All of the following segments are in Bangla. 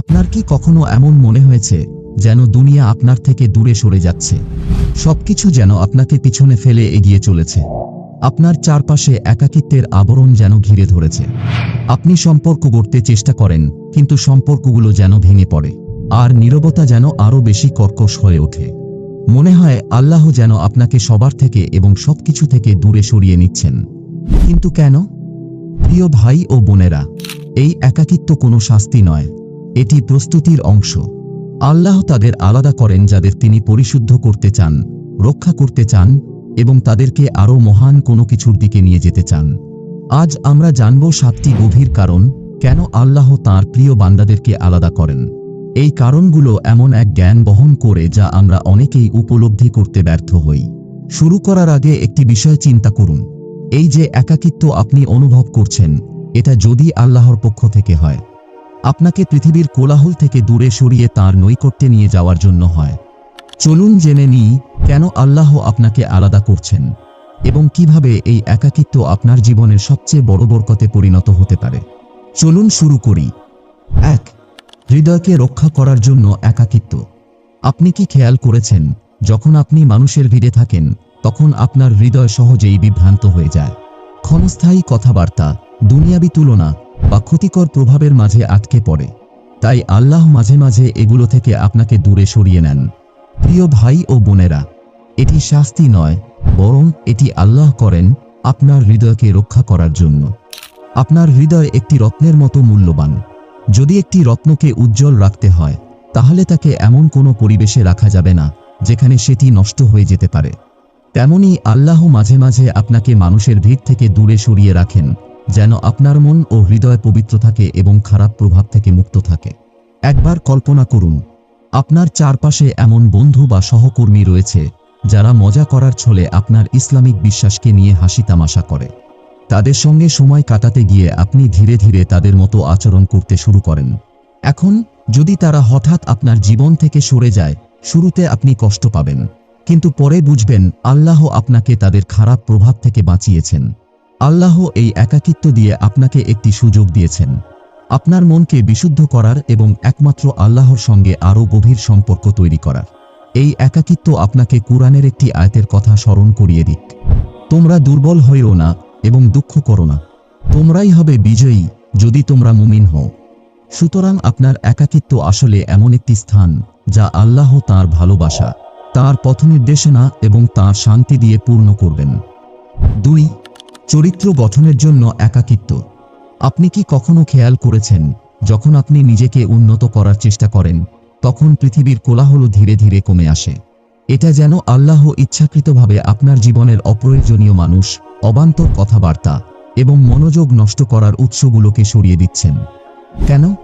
আপনার কি কখনো এমন মনে হয়েছে, যেন দুনিয়া আপনার থেকে দূরে সরে যাচ্ছে? সবকিছু যেন আপনাকে পিছনে ফেলে এগিয়ে চলেছে। আপনার চারপাশে একাকিত্বের আবরণ যেন ঘিরে ধরেছে। আপনি সম্পর্ক গড়তে চেষ্টা করেন, কিন্তু সম্পর্কগুলো যেন ভেঙে পড়ে, আর নীরবতা যেন আরও বেশি কর্কশ হয়ে ওঠে। মনে হয়, আল্লাহ যেন আপনাকে সবার থেকে এবং সবকিছু থেকে দূরে সরিয়ে নিচ্ছেন। কিন্তু কেন? প্রিয় ভাই ও বোনেরা, এই একাকিত্ব কোনো শাস্তি নয়। এটি প্রস্তুতির অংশ। আল্লাহ তাদের আলাদা করেন যাদের তিনি পরিশুদ্ধ করতে চান, রক্ষা করতে চান এবং তাদেরকে আরও মহান কোনো কিছুর দিকে নিয়ে যেতে চান। আজ আমরা জানব সাতটি গভীর কারণ কেন আল্লাহ তার প্রিয় বান্দাদেরকে আলাদা করেন। এই কারণগুলো এমন এক জ্ঞান বহন করে যা আমরা অনেকেই উপলব্ধি করতে ব্যর্থ হই। শুরু করার আগে একটি বিষয় চিন্তা করুন। এই যে একাকিত্ব আপনি অনুভব করছেন, এটা যদি আল্লাহর পক্ষ থেকে হয়। আপনাকে পৃথিবীর কোলাহল থেকে দূরে সরিয়ে তার নৈকট্যে নিয়ে যাওয়ার জন্য হয়। চলুন জেনে নিই কেন আল্লাহ আপনাকে আলাদা করছেন এবং কীভাবে এই একাকিত্ব আপনার জীবনের সবচেয়ে বড় বরকতে পরিণত হতে পারে। চলুন শুরু করি। এক, হৃদয়কে রক্ষা করার জন্য একাকিত্ব। আপনি কি খেয়াল করেছেন, যখন আপনি মানুষের ভিড়ে থাকেন, তখন আপনার হৃদয় সহজেই বিভ্রান্ত হয়ে যায়। ক্ষণস্থায়ী কথাবার্তা, দুনিয়াবি তুলনা বা ক্ষতিকর প্রভাবের মাঝে আটকে পড়ে। তাই আল্লাহ মাঝে মাঝে এগুলো থেকে আপনাকে দূরে সরিয়ে নেন। প্রিয় ভাই ও বোনেরা, এটি শাস্তি নয়, বরং এটি আল্লাহ করেন আপনার হৃদয়কে রক্ষা করার জন্য। আপনার হৃদয় একটি রত্নের মতো মূল্যবান। যদি একটি রত্নকে উজ্জ্বল রাখতে হয়, তাহলে তাকে এমন কোনো পরিবেশে রাখা যাবে না, যেখানে সেটি নষ্ট হয়ে যেতে পারে। তেমনি আল্লাহ মাঝে মাঝে আপনাকে মানুষের ভিড় থেকে দূরে সরিয়ে রাখেন। যেন আপনার মন ও হৃদয় পবিত্র থাকে এবং খারাপ প্রভাব থেকে মুক্ত থাকে। একবার কল্পনা করুন, আপনার চারপাশে এমন বন্ধু বা সহকর্মী রয়েছে যারা মজা করার ছলে আপনার ইসলামিক বিশ্বাসকে নিয়ে হাসি তামাশা করে। তাদের সঙ্গে সময় কাটাতে গিয়ে আপনি ধীরে ধীরে তাদের মতো আচরণ করতে শুরু করেন। এখন, যদি তারা হঠাৎ আপনার জীবন থেকে সরে যায়, শুরুতে আপনি কষ্ট পাবেন। কিন্তু পরে বুঝবেন, আল্লাহ আপনাকে তাদের খারাপ প্রভাব থেকে বাঁচিয়েছেন। আল্লাহ এই একাকিত্ব দিয়ে আপনাকে একটি সুযোগ দিয়েছেন। আপনার মনকে বিশুদ্ধ করার এবং একমাত্র আল্লাহর সঙ্গে আরও গভীর সম্পর্ক তৈরি করার। এই একাকিত্ব আপনাকে কুরআনের একটি আয়তের কথা স্মরণ করিয়ে দিক। তোমরা দুর্বল হইও না এবং দুঃখ করো না। তোমরাই হবে বিজয়ী যদি তোমরা মুমিন হও। সুতরাং আপনার একাকিত্ব আসলে এমন একটি স্থান যা আল্লাহ তার ভালোবাসা, তার পথনির্দেশনা এবং তার শান্তি দিয়ে পূর্ণ করবেন। দুই চরিত্র গঠনের জন্য একাকিত্ব। আপনি কি কখনো খেয়াল করেছেন, যখন আপনি নিজেকে উন্নত করার চেষ্টা করেন, তখন পৃথিবীর কোলাহল ধীরে ধীরে কমে আসে? এটা যেন আল্লাহ ইচ্ছাকৃতভাবে আপনার জীবনের অপ্রয়োজনীয় মানুষ, অবান্তর কথাবার্তা এবং মনোযোগ নষ্ট করার উৎসগুলোকে সরিয়ে দিচ্ছেন। কেন?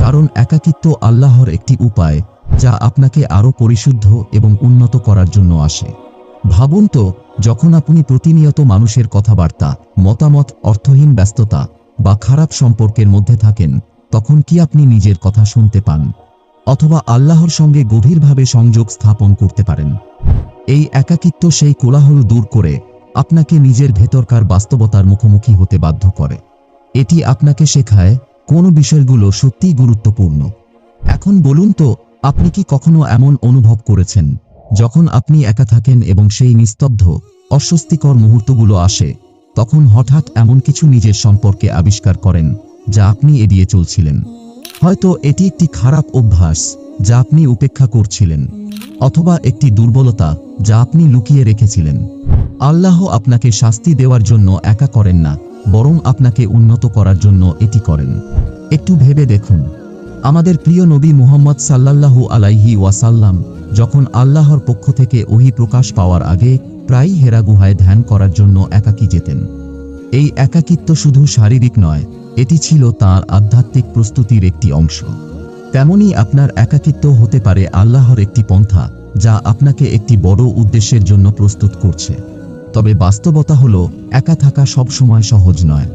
কারণ একাকিত্ব আল্লাহর একটি উপায়, যা আপনাকে আরও পরিশুদ্ধ এবং উন্নত করার জন্য আসে। ভাবুন তো, যখন আপনি প্রতিনিয়ত মানুষের কথাবার্তা, মতামত, অর্থহীন ব্যস্ততা বা খারাপ সম্পর্কের মধ্যে থাকেন, তখন কি আপনি নিজের কথা শুনতে পান? অথবা আল্লাহর সঙ্গে গভীরভাবে সংযোগ স্থাপন করতে পারেন? এই একাকিত্ব সেই কোলাহল দূর করে আপনাকে নিজের ভেতরকার বাস্তবতার মুখোমুখি হতে বাধ্য করে। এটি আপনাকে শেখায় কোন বিষয়গুলো সত্যিই গুরুত্বপূর্ণ। এখন বলুন তো, আপনি কি কখনো এমন অনুভব করেছেন? যখন আপনি একা থাকেন এবং সেই নিস্তব্ধ, অস্বস্তিকর মুহূর্তগুলো আসে, তখন হঠাৎ এমন কিছু নিজের সম্পর্কে আবিষ্কার করেন, যা আপনি এড়িয়ে চলছিলেন। হয়তো এটি একটি খারাপ অভ্যাস, যা আপনি উপেক্ষা করছিলেন, অথবা একটি দুর্বলতা, যা আপনি লুকিয়ে রেখেছিলেন। আল্লাহ আপনাকে শাস্তি দেওয়ার জন্য একা করেন না, বরং আপনাকে উন্নত করার জন্য এটি করেন। একটু ভেবে দেখুন। আমাদের প্রিয় নবী মুহাম্মদ সাল্লাল্লাহু আলাইহি ওয়াসাল্লাম যখন আল্লাহর পক্ষ থেকে ওহি প্রকাশ পাওয়ার আগে প্রায়ই হেরা গুহায় ধ্যান করার জন্য একাকী যেতেন। এই একাকিত্ব শুধু শারীরিক নয়, এটি ছিল তার আধ্যাত্মিক প্রস্তুতির একটি অংশ। তেমনি আপনার একাকিত্ব হতে পারে আল্লাহর একটি পন্থা, যা আপনাকে একটি বড় উদ্দেশ্যের জন্য প্রস্তুত করছে। তবে বাস্তবতা হল, একা থাকা সবসময় সহজ নয়।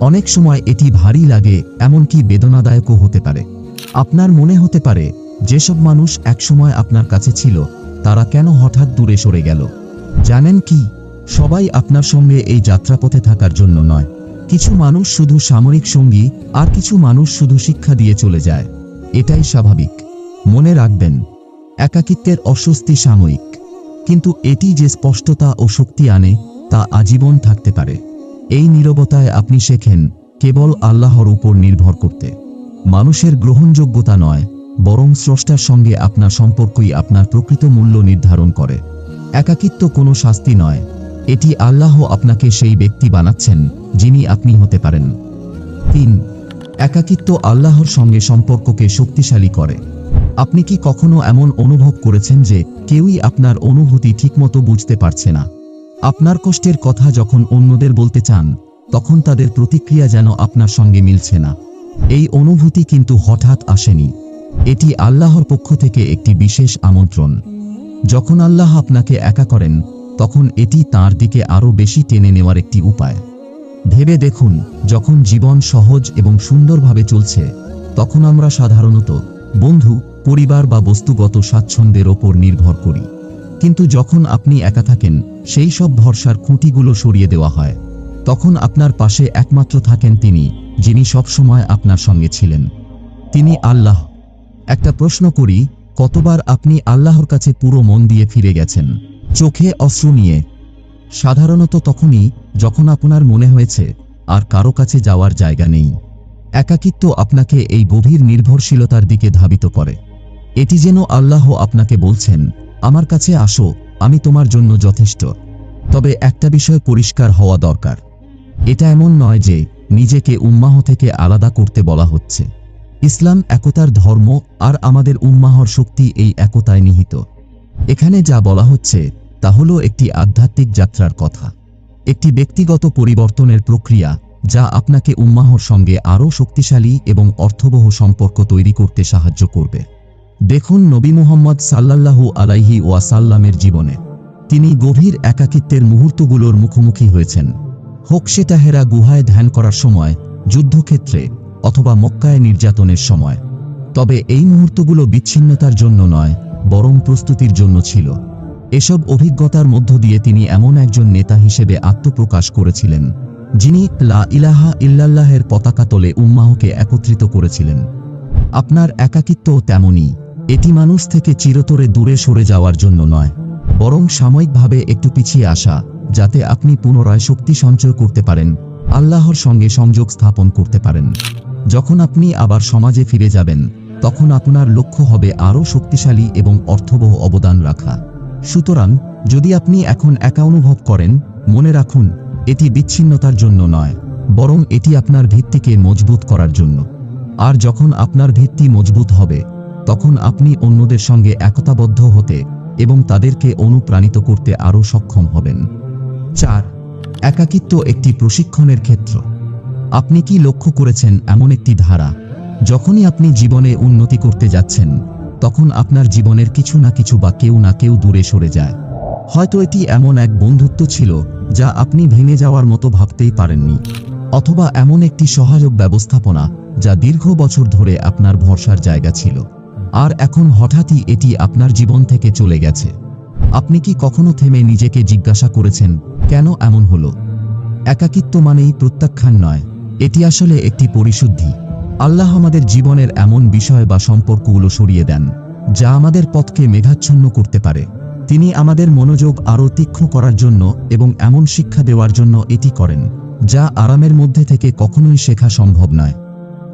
অনেক সময় এটি ভারী লাগে, এমনকি বেদনাদায়কও হতে পারে। আপনার মনে হতে পারে, যেসব মানুষ একসময় আপনার কাছে ছিল, তারা কেন হঠাৎ দূরে সরে গেল? জানেন কি? সবাই আপনার সঙ্গে এই যাত্রাপথে থাকার জন্য নয়। কিছু মানুষ শুধু সামরিক সঙ্গী, আর কিছু মানুষ শুধু শিক্ষা দিয়ে চলে যায়। এটাই স্বাভাবিক। মনে রাখবেন, একাকিত্বের অস্বস্তি সাময়িক। কিন্তু এটি যে স্পষ্টতা ও শক্তি আনে, তা আজীবন থাকতে পারে। এই নীরবতায় আপনি শেখেন, কেবল আল্লাহর উপর নির্ভর করতে। মানুষের গ্রহণযোগ্যতা নয়, বরং স্রষ্টার সঙ্গে আপনার সম্পর্কই আপনার প্রকৃত মূল্য নির্ধারণ করে। একাকিত্ব কোনো শাস্তি নয়, এটি আল্লাহ আপনাকে সেই ব্যক্তি বানাচ্ছেন, যিনি আপনি হতে পারেন। তিন, একাকিত্ব আল্লাহর সঙ্গে সম্পর্ককে শক্তিশালী করে। আপনি কি কখনো এমন অনুভব করেছেন যে কেউই আপনার অনুভূতি ঠিকমতো বুঝতে পারছে না? আপনার কষ্টের কথা যখন অন্যদের বলতে চান, তখন তাদের প্রতিক্রিয়া যেন আপনার সঙ্গে মিলছে না। এই অনুভূতি কিন্তু হঠাৎ আসেনি। এটি আল্লাহর পক্ষ থেকে একটি বিশেষ আমন্ত্রণ। যখন আল্লাহ আপনাকে একা করেন, তখন এটি তার দিকে আরও বেশি টেনে নেওয়ার একটি উপায়। ভেবে দেখুন, যখন জীবন সহজ এবং সুন্দরভাবে চলছে, তখন আমরা সাধারণত বন্ধু, পরিবার বা বস্তুগত স্বাচ্ছন্দ্যের ওপর নির্ভর করি। কিন্তু যখন আপনি একা থাকেন, সেই সব ভরসার খুঁটিগুলো সরিয়ে দেওয়া হয়। তখন আপনার পাশে একমাত্র থাকেন তিনি যিনি সবসময় আপনার সঙ্গে ছিলেন। তিনি আল্লাহ। একটা প্রশ্ন করি, কতবার আপনি আল্লাহর কাছে পুরো মন দিয়ে ফিরে গেছেন? চোখে অশ্রু নিয়ে। সাধারণত তখনই যখন আপনার মনে হয়েছে, আর কারও কাছে যাওয়ার জায়গা নেই। একাকিত্ব আপনাকে এই গভীর নির্ভরশীলতার দিকে ধাবিত করে। এটি যেন আল্লাহ আপনাকে বলছেন, আমার কাছে আসো, আমি তোমার জন্য যথেষ্ট। তবে একটা বিষয় পরিষ্কার হওয়া দরকার। এটা এমন নয় যে নিজেকে উম্মাহ থেকে আলাদা করতে বলা হচ্ছে। ইসলাম একতার ধর্ম আর আমাদের উম্মাহর শক্তি এই একতায় নিহিত। এখানে যা বলা হচ্ছে, তা হল একটি আধ্যাত্মিক যাত্রার কথা। একটি ব্যক্তিগত পরিবর্তনের প্রক্রিয়া যা আপনাকে উম্মাহর সঙ্গে আরও শক্তিশালী এবং অর্থবহ সম্পর্ক তৈরি করতে সাহায্য করবে। দেখুন নবী মুহাম্মদ সাল্লাল্লাহু আলাইহি ওয়াসাল্লামের জীবনে। তিনি গভীর একাকিত্বের মুহূর্তগুলোর মুখোমুখি হয়েছেন। হোক সেটা হেরা গুহায় ধ্যান করার সময়, যুদ্ধক্ষেত্রে অথবা মক্কায় নির্যাতনের সময়। তবে এই মুহূর্তগুলো বিচ্ছিন্নতার জন্য নয়, বরং প্রস্তুতির জন্য ছিল। এসব অভিজ্ঞতার মধ্য দিয়ে তিনি এমন একজন নেতা হিসেবে আত্মপ্রকাশ করেছিলেন, যিনি লা ইলাহা ইল্লাল্লাহের পতাকা তোলে উম্মাহকে একত্রিত করেছিলেন। আপনার একাকিত্ব তেমনই, এটি মানুষ থেকে চিরতরে দূরে সরে যাওয়ার জন্য নয়, বরং সাময়িকভাবে একটু পিছিয়ে আসা। যাতে আপনি পুনরায় শক্তি সঞ্চয় করতে পারেন, আল্লাহর সঙ্গে সংযোগ স্থাপন করতে পারেন। যখন আপনি আবার সমাজে ফিরে যাবেন, তখন আপনার লক্ষ্য হবে আরও শক্তিশালী এবং অর্থবহ অবদান রাখা। সুতরাং, যদি আপনি এখন একা অনুভব করেন, মনে রাখুন, এটি বিচ্ছিন্নতার জন্য নয়, বরং এটি আপনার ভিত্তিকে মজবুত করার জন্য। আর যখন আপনার ভিত্তি মজবুত হবে, তখন আপনি অন্যদের সঙ্গে একতাবদ্ধ হতে এবং তাদেরকে অনুপ্রাণিত করতে আরও সক্ষম হবেন। চার, একাকিত্ব একটি প্রশিক্ষণের ক্ষেত্র। আপনি কি লক্ষ্য করেছেন এমন একটি ধারা? যখনই আপনি জীবনে উন্নতি করতে যাচ্ছেন, তখন আপনার জীবনের কিছু না কিছু বা কেউ না কেউ দূরে সরে যায়। হয়তো এটি এমন এক বন্ধুত্ব ছিল, যা আপনি ভেঙে যাওয়ার মতো ভাবতেই পারেননি, অথবা এমন একটি সহায়ক ব্যবস্থাপনা, যা দীর্ঘ বছর ধরে আপনার ভরসার জায়গা ছিল। আর এখন হঠাৎই এটি আপনার জীবন থেকে চলে গেছে। আপনি কি কখনো থেমে নিজেকে জিজ্ঞাসা করেছেন, কেন এমন হলো? একাকিত্ব মানেই প্রত্যাখ্যান নয়। এটি আসলে একটি পরিশুদ্ধি। আল্লাহ আমাদের জীবনের এমন বিষয় বা সম্পর্কগুলো সরিয়ে দেন, যা আমাদের পথকে মেঘাচ্ছন্ন করতে পারে। তিনি আমাদের মনোযোগ আরও তীক্ষ্ণ করার জন্য এবং এমন শিক্ষা দেওয়ার জন্য এটি করেন, যা আরামের মধ্যে থেকে কখনোই শেখা সম্ভব নয়।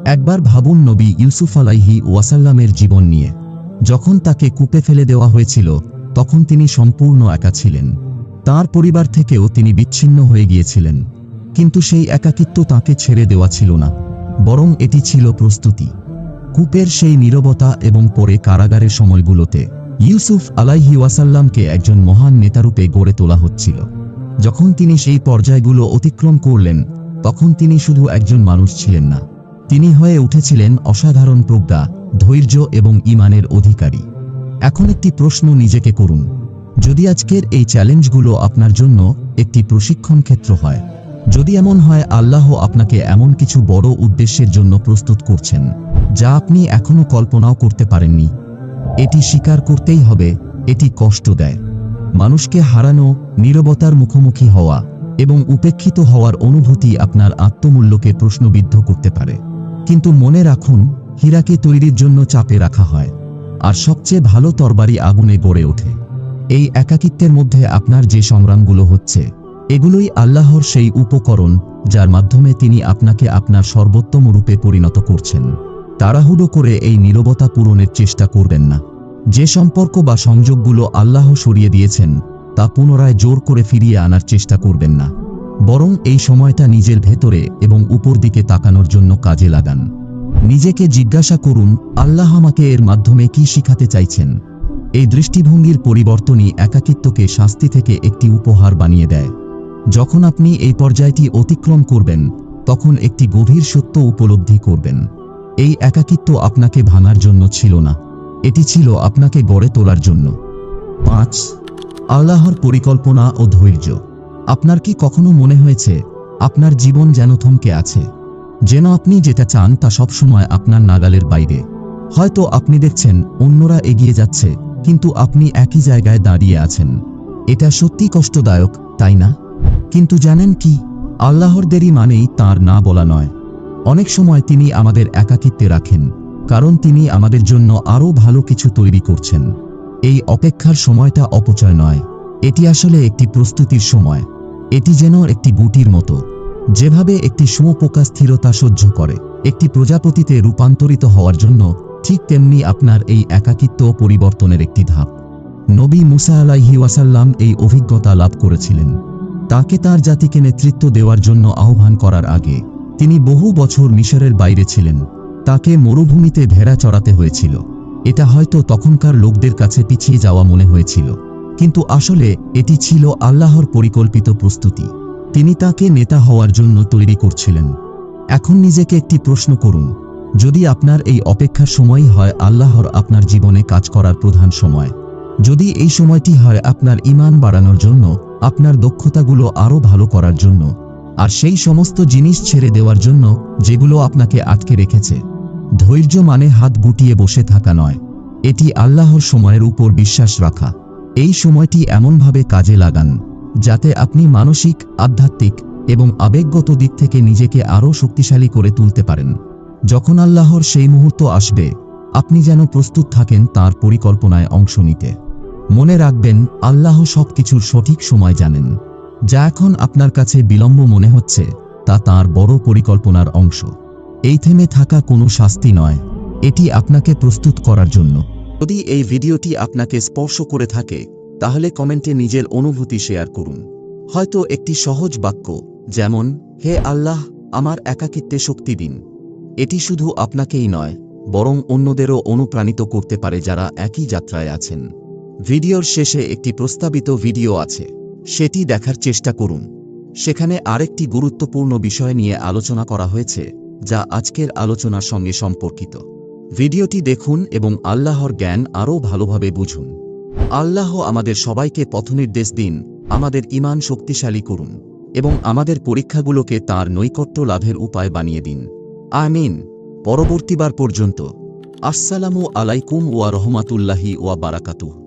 একবার ভাবুন নবী ইউসুফ আলাইহি ওয়াসাল্লামের জীবন নিয়ে। যখন তাকে কূপে ফেলে দেওয়া হয়েছিল তখন তিনি সম্পূর্ণ একা ছিলেন। তার পরিবার থেকেও তিনি বিচ্ছিন্ন হয়ে গিয়েছিলেন। কিন্তু সেই একাকিত্ব তাকে ছেড়ে দেওয়া ছিল না, বরং এটি ছিল প্রস্তুতি। কূপের সেই নীরবতা এবং পরে কারাগারের সময়গুলোতে ইউসুফ আলাইহি ওয়াসাল্লামকে একজন মহান নেতারূপে গড়ে তোলা হচ্ছিল। যখন তিনি সেই পর্যায়গুলো অতিক্রম করলেন, তখন তিনি শুধু একজন মানুষ ছিলেন না, তিনি হয়ে উঠেছিলেন অসাধারণ প্রজ্ঞা, ধৈর্য এবং ইমানের অধিকারী। এখন একটি প্রশ্ন নিজেকে করুন। যদি আজকের এই চ্যালেঞ্জগুলো আপনার জন্য একটি প্রশিক্ষণ ক্ষেত্র হয়, যদি এমন হয় আল্লাহ আপনাকে এমন কিছু বড় উদ্দেশ্যের জন্য প্রস্তুত করছেন, যা আপনি এখনও কল্পনাও করতে পারেননি, এটি স্বীকার করতেই হবে, এটি কষ্ট দেয়। মানুষকে হারানো, নীরবতার মুখোমুখি হওয়া এবং উপেক্ষিত হওয়ার অনুভূতি আপনার আত্মমূল্যকে প্রশ্নবিদ্ধ করতে পারে। কিন্তু মনে রাখুন, হীরাকে তৈরির জন্য চাপে রাখা হয়। আর সবচেয়ে ভালো তরবারি আগুনে গড়ে ওঠে। এই একাকিত্বের মধ্যে আপনার যে সংগ্রামগুলো হচ্ছে, এগুলোই আল্লাহর সেই উপকরণ, যার মাধ্যমে তিনি আপনাকে আপনার সর্বোত্তম রূপে পরিণত করছেন। তাড়াহুড়ো করে এই নীরবতা পূরণের চেষ্টা করবেন না। যে সম্পর্ক বা সংযোগগুলো আল্লাহ সরিয়ে দিয়েছেন, তা পুনরায় জোর করে ফিরিয়ে আনার চেষ্টা করবেন না। বরং এই সময়টা নিজের ভেতরে এবং উপর দিকে তাকানোর জন্য কাজে লাগান। নিজেকে জিজ্ঞাসা করুন, আল্লাহ আমাকে এর মাধ্যমে কি শিখাতে চাইছেন? এই দৃষ্টিভঙ্গির পরিবর্তনই একাকিত্বকে শাস্তি থেকে একটি উপহার বানিয়ে দেয়। যখন আপনি এই পর্যায়টি অতিক্রম করবেন, তখন একটি গভীর সত্য উপলব্ধি করবেন। এই একাকিত্ব আপনাকে ভাঙার জন্য ছিল না, এটি ছিল আপনাকে গড়ে তোলার জন্য। পাঁচ, আল্লাহর পরিকল্পনা ও ধৈর্য। আপনার কি কখনো মনে হয়েছে, আপনার জীবন যেন থমকে আছে? যেন আপনি যেটা চান তা সবসময় আপনার নাগালের বাইরে। হয়তো আপনি দেখছেন, অন্যরা এগিয়ে যাচ্ছে, কিন্তু আপনি একই জায়গায় দাঁড়িয়ে আছেন। এটা সত্যি কষ্টদায়ক, তাই না? কিন্তু জানেন কি, আল্লাহর দেরি মানেই তার না বলা নয়। অনেক সময় তিনি আমাদের একাকিত্বে রাখেন, কারণ তিনি আমাদের জন্য আরও ভালো কিছু তৈরি করছেন। এই অপেক্ষার সময়টা অপচয় নয়। এটি আসলে একটি প্রস্তুতির সময়। এটি যেন একটি গুটির মতো। যেভাবে একটি শুঁয়োপোকা স্থিরতা সহ্য করে, একটি প্রজাপতিতে রূপান্তরিত হওয়ার জন্য, ঠিক তেমনি আপনার এই একাকিত্ব পরিবর্তনের একটি ধাপ। নবী মুসা আলাইহি ওয়াসাল্লাম এই অভিজ্ঞতা লাভ করেছিলেন। তাকে তার জাতিকে নেতৃত্ব দেওয়ার জন্য আহ্বান করার আগে, তিনি বহু বছর মিশরের বাইরে ছিলেন। তাকে মরুভূমিতে ভেড়া চড়াতে হয়েছিল। এটা হয়তো তখনকার লোকদের কাছে পিছিয়ে যাওয়া মনে হয়েছিল। কিন্তু আসলে এটি ছিল আল্লাহর পরিকল্পিত প্রস্তুতি। তিনি তাকে নেতা হওয়ার জন্য তৈরি করছিলেন। এখন নিজেকে একটি প্রশ্ন করুন, যদি আপনার এই অপেক্ষার সময়ই হয় আল্লাহর আপনার জীবনে কাজ করার প্রধান সময়। যদি এই সময়টি হয় আপনার ইমান বাড়ানোর জন্য, আপনার দক্ষতাগুলো আরও ভালো করার জন্য, আর সেই সমস্ত জিনিস ছেড়ে দেওয়ার জন্য যেগুলো আপনাকে আটকে রেখেছে। ধৈর্য মানে হাত গুটিয়ে বসে থাকা নয়, এটি আল্লাহর সময়ের উপর বিশ্বাস রাখা। এই সময়টি এমনভাবে কাজে লাগান। যাতে আপনি মানসিক, আধ্যাত্মিক এবং আবেগগত দিক থেকে নিজেকে আরও শক্তিশালী করে তুলতে পারেন। যখন আল্লাহর সেই মুহূর্ত আসবে, আপনি যেন প্রস্তুত থাকেন তার পরিকল্পনায় অংশ নিতে। মনে রাখবেন, আল্লাহ সব কিছুর সঠিক সময় জানেন। যা এখন আপনার কাছে বিলম্ব মনে হচ্ছে, তা তার বড় পরিকল্পনার অংশ। এই থেমে থাকা কোনো শাস্তি নয়। এটি আপনাকে প্রস্তুত করার জন্য। যদি এই ভিডিওটি আপনাকে স্পর্শ করে থাকে তাহলে কমেন্টে নিজের অনুভূতি শেয়ার করুন। হয়তো একটি সহজ বাক্য, যেমন, হে আল্লাহ, আমার একাকিত্বে শক্তি দিন। এটি শুধু আপনাকেই নয়, বরং অন্যদেরও অনুপ্রাণিত করতে পারে যারা একই যাত্রায় আছেন। ভিডিওর শেষে একটি প্রস্তাবিত ভিডিও আছে, সেটি দেখার চেষ্টা করুন। সেখানে আরেকটি গুরুত্বপূর্ণ বিষয় নিয়ে আলোচনা করা হয়েছে, যা আজকের আলোচনার সঙ্গে সম্পর্কিত। ভিডিওটি দেখুন এবং আল্লাহর জ্ঞান আরও ভালোভাবে বুঝুন। আল্লাহ আমাদের সবাইকে পথনির্দেশ দিন, আমাদের ইমান শক্তিশালী করুন, এবং আমাদের পরীক্ষাগুলোকে তার নৈকট্য লাভের উপায় বানিয়ে দিন। আমিন। পরবর্তীবার পর্যন্ত। আসসালামু আলাইকুম ওয়া রহমাতুল্লাহি ওয়া বারাকাতুহ।